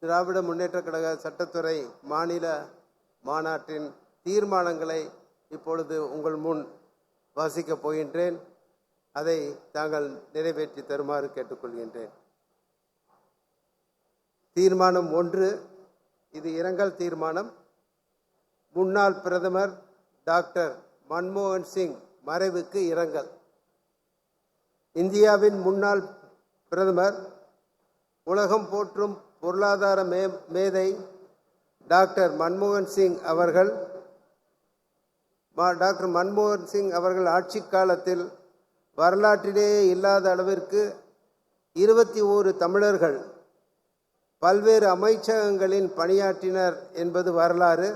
திராவிட முன்னேற்றக் கழக சட்டத்துறை மாநில மாநாட்டின் தீர்மானங்களை இப்பொழுது உங்கள் முன் வாசிக்கப் போகின்றேன். அதை தாங்கள் நிறைவேற்றி தருமாறு கேட்டுக்கொள்கின்றேன். தீர்மானம் ஒன்று. இது இரங்கல் தீர்மானம். முன்னாள் பிரதமர் டாக்டர் மன்மோகன் சிங் மறைவுக்கு இரங்கல். இந்தியாவின் முன்னாள் பிரதமர் உலகம் போற்றும் பொருளாதார மே மேதை டாக்டர் மன்மோகன் சிங் அவர்கள் மா- டாக்டர் மன்மோகன் சிங் அவர்கள் ஆட்சி காலத்தில் வரலாற்றிலேயே இல்லாத அளவிற்கு இருபத்தி ஓரு தமிழர்கள் பல்வேறு அமைச்சகங்களின் பணியாற்றினர் என்பது வரலாறு.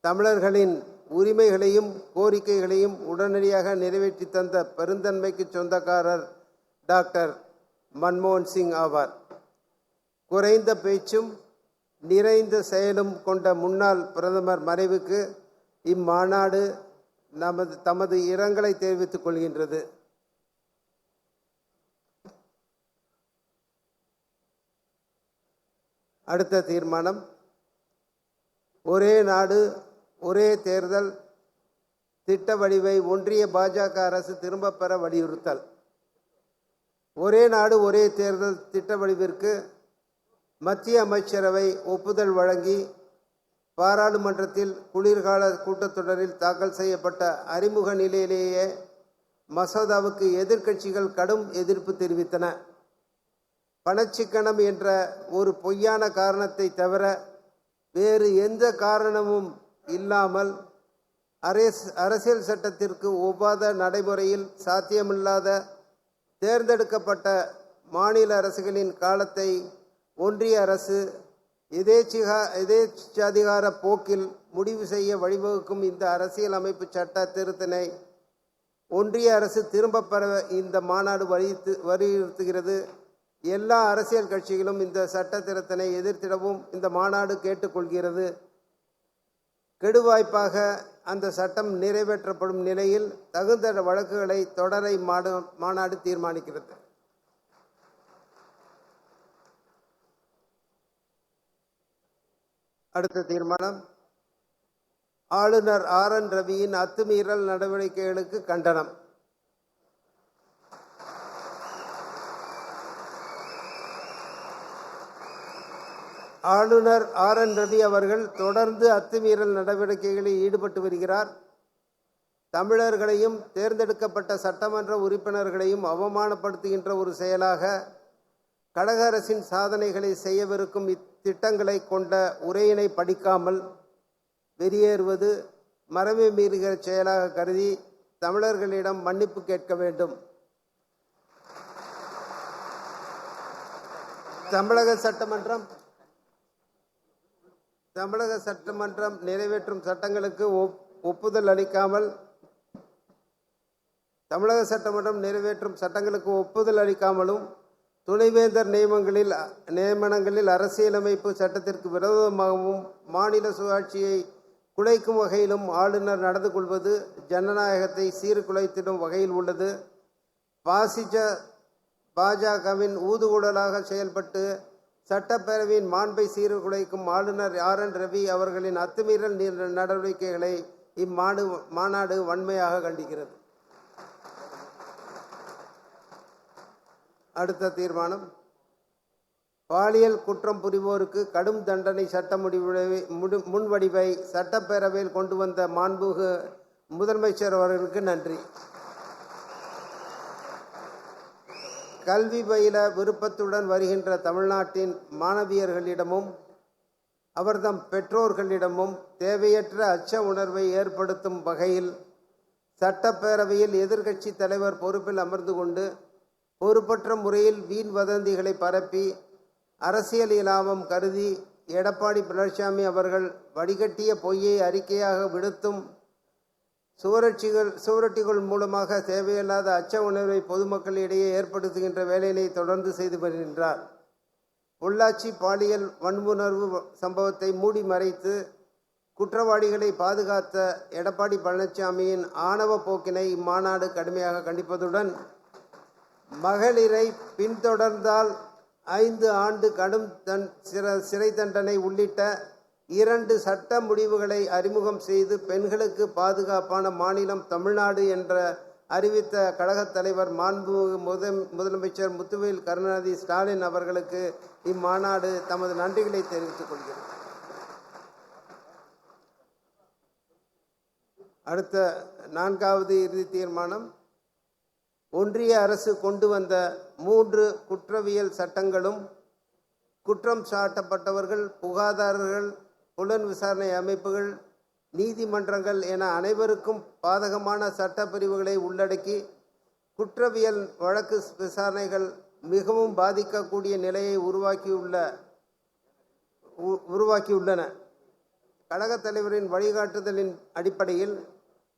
தமிழர்களின் உரிமைகளையும் கோரிக்கைகளையும் உடனடியாக நிறைவேற்றி தந்த பெருந்தன்மைக்கு சொந்தக்காரர் டாக்டர் மன்மோகன் சிங் ஆவார். குறைந்த பேச்சும் நிறைந்த செயலும் கொண்ட முன்னாள் பிரதமர் மறைவுக்கு இம்மாநாடு நமது தமது இரங்கலை தெரிவித்துக் கொள்கின்றது. அடுத்த தீர்மானம். ஒரே நாடு ஒரே தேர்தல் திட்ட வடிவை ஒன்றிய பாஜக அரசு திரும்பப் பெற வலியுறுத்தல். ஒரே நாடு ஒரே தேர்தல் திட்ட வடிவிற்கு மத்திய அமைச்சரவை ஒப்புதல் வழங்கி பாராளுமன்றத்தில் குளிர்கால கூட்டத்தொடரில் தாக்கல் செய்யப்பட்ட அறிமுக நிலையிலேயே மசோதாவுக்கு எதிர்க்கட்சிகள் கடும் எதிர்ப்பு தெரிவித்தன. பணச்சிக்கனம் என்ற ஒரு பொய்யான காரணத்தை தவிர வேறு எந்த காரணமும் இல்லாமல் அரசியல் சட்டத்திற்கு ஒவ்வாத நடைமுறையில் சாத்தியமில்லாத தேர்ந்தெடுக்கப்பட்ட மாநில அரசுகளின் காலத்தை ஒன்றிய அரசு எதேச்சிகா எதேச்சாதிகார போக்கில் முடிவு செய்ய வழிவகுக்கும் இந்த அரசியல் அமைப்பு சட்ட திருத்தினை ஒன்றிய அரசு திரும்ப பெற இந்த மாநாடு வலியுறுத்து வலியுறுத்துகிறது. எல்லா அரசியல் கட்சிகளும் இந்த சட்ட திருத்தனை எதிர்த்திடவும் இந்த மாநாடு கேட்டுக்கொள்கிறது. கெடுவாய்ப்பாக அந்த சட்டம் நிறைவேற்றப்படும் நிலையில் தகுந்த வழக்குகளை தொடரை மாநாடு தீர்மானிக்கிறது. அடுத்த தீர்மானம். ஆளுநர் ஆர் என் ரவியின் அத்துமீறல் நடவடிக்கைகளுக்கு கண்டனம். ஆளுநர் ஆர் என் ரவி அவர்கள் தொடர்ந்து அத்துமீறல் நடவடிக்கைகளில் ஈடுபட்டு வருகிறார். தமிழர்களையும் தேர்ந்தெடுக்கப்பட்ட சட்டமன்ற உறுப்பினர்களையும் அவமானப்படுத்துகின்ற ஒரு செயலாக கழக அரசின் சாதனைகளை செய்யவிருக்கும் இத்திட்டங்களை கொண்ட உரையினை படிக்காமல் வெளியேறுவது மரபை மீறுகிற செயலாக கருதி தமிழர்களிடம் மன்னிப்பு கேட்க வேண்டும். தமிழக சட்டமன்றம் தமிழக சட்டமன்றம் நிறைவேற்றும் சட்டங்களுக்கு ஒப்- ஒப்புதல் அளிக்காமல் தமிழக சட்டமன்றம் நிறைவேற்றும் சட்டங்களுக்கு ஒப்புதல் அளிக்காமலும் துணைவேந்தர் நியமங்களில் நியமனங்களில் அரசியலமைப்பு சட்டத்திற்கு விரோதமாகவும் மாநில சுயாட்சியை குலைக்கும் வகையிலும் ஆளுநர் நடந்து கொள்வது ஜனநாயகத்தை சீர்குலைத்திடும் வகையில் உள்ளது. பாசிஜ பாஜகவின் ஊதுகூடலாக செயல்பட்டு சட்டப்பேரவையின் மாண்பை சீர்குலைக்கும் ஆளுநர் ஆர். என். ரவி அவர்களின் அத்துமீறல் நடவடிக்கைகளை இம்மாடு மாநாடு வன்மையாக கண்டிக்கிறது. அடுத்த தீர்மானம். பாலியல் குற்றம் புரிவோருக்கு கடும் தண்டனை சட்ட முடிவு முன்வடிவை சட்டப்பேரவையில் கொண்டு வந்த மாண்புகு முதலமைச்சர் அவர்களுக்கு நன்றி. கல்வி பயில விருப்பத்துடன் வருகின்ற தமிழ்நாட்டின் மாணவியர்களிடமும் அவர்தம் பெற்றோர்களிடமும் தேவையற்ற அச்ச உணர்வை ஏற்படுத்தும் வகையில் சட்டப்பேரவையில் எதிர்க்கட்சி தலைவர் பொறுப்பில் அமர்ந்து கொண்டு பொறுப்பற்ற முறையில் வீண் வதந்திகளை பரப்பி அரசியல் இலாபம் கருதி எடப்பாடி பழனிசாமி அவர்கள் வடிகட்டிய பொய்யை அறிக்கையாக விடுத்தும் சுவரட்சிகள் சுவரொட்டிகள் மூலமாக தேவையில்லாத அச்ச உணர்வை பொதுமக்களிடையே ஏற்படுத்துகின்ற வேலையினை தொடர்ந்து செய்து வருகின்றார். பொள்ளாச்சி பாலியல் வன்புணர்வு சம்பவத்தை மூடி மறைத்து குற்றவாளிகளை பாதுகாத்த எடப்பாடி பழனிசாமியின் ஆணவ போக்கினை இம்மாநாடு கடுமையாக கண்டிப்பதுடன் மகளிரை பின்தொடர்ந்தால் ஐந்து ஆண்டு கடும் தன் சிற சிறை தண்டனை உள்ளிட்ட இரண்டு சட்ட முடிவுகளை அறிமுகம் செய்து பெண்களுக்கு பாதுகாப்பான மாநிலம் தமிழ்நாடு என்ற அறிவித்த கழகத் தலைவர் மாண்புமிகு முத முதலமைச்சர் முத்துவேல் கருணாநிதி ஸ்டாலின் அவர்களுக்கு இம்மாநாடு தமது நன்றிகளை தெரிவித்துக் கொள்கிறது அடுத்த நான்காவது இறுதி தீர்மானம் ஒன்றிய அரசு கொண்டு வந்த மூன்று குற்றவியல் சட்டங்களும் குற்றம் சாட்டப்பட்டவர்கள் புகாதாரர்கள் புலன் விசாரணை அமைப்புகள் நீதிமன்றங்கள் என அனைவருக்கும் பாதகமான சட்ட பிரிவுகளை உள்ளடக்கி குற்றவியல் வழக்கு விசாரணைகள் மிகவும் பாதிக்கக்கூடிய நிலையை உருவாக்கியுள்ள உ- உருவாக்கியுள்ளன. கழகத் தலைவரின் வழிகாட்டுதலின் அடிப்படையில்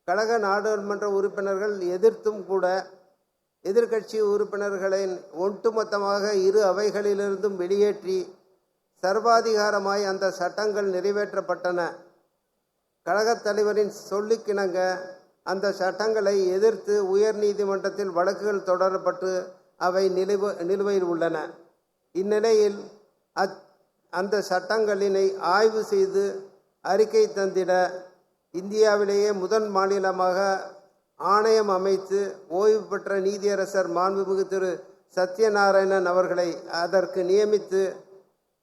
கழக நாடாளுமன்ற உறுப்பினர்கள் எதிர்த்தும் கூட எதிர்க்கட்சி உறுப்பினர்களின் ஒட்டுமொத்தமாக இரு அவைகளிலிருந்தும் வெளியேற்றி சர்வாதிகாரமாய் அந்த சட்டங்கள் நிறைவேற்றப்பட்டன. கழகத் தலைவரின் சொல்லுக்கிணங்க அந்த சட்டங்களை எதிர்த்து உயர் நீதிமன்றத்தில் வழக்குகள் தொடரப்பட்டு அவை நிலுவ நிலுவையில் உள்ளன. இந்நிலையில் அத் அந்த சட்டங்களினை ஆய்வு செய்து அறிக்கை தந்திட இந்தியாவிலேயே முதல் மாநிலமாக ஆணையம் அமைத்து ஓய்வு பெற்ற நீதியரசர் மாண்புமிகு திரு சத்யநாராயணன் அவர்களை அதற்கு நியமித்து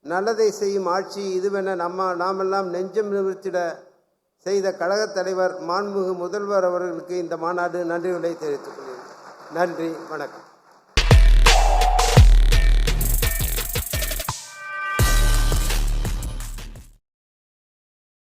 நல்லதை செய்யும் ஆட்சி இதுவென நம்ம நாமெல்லாம் நெஞ்சம் நிமிர்த்திட செய்த கழகத் தலைவர் மாண்புமிகு முதல்வர் அவர்களுக்கு இந்த மாநாடு நன்றிகளை தெரிவித்துக் கொள்கிறேன். நன்றி வணக்கம்.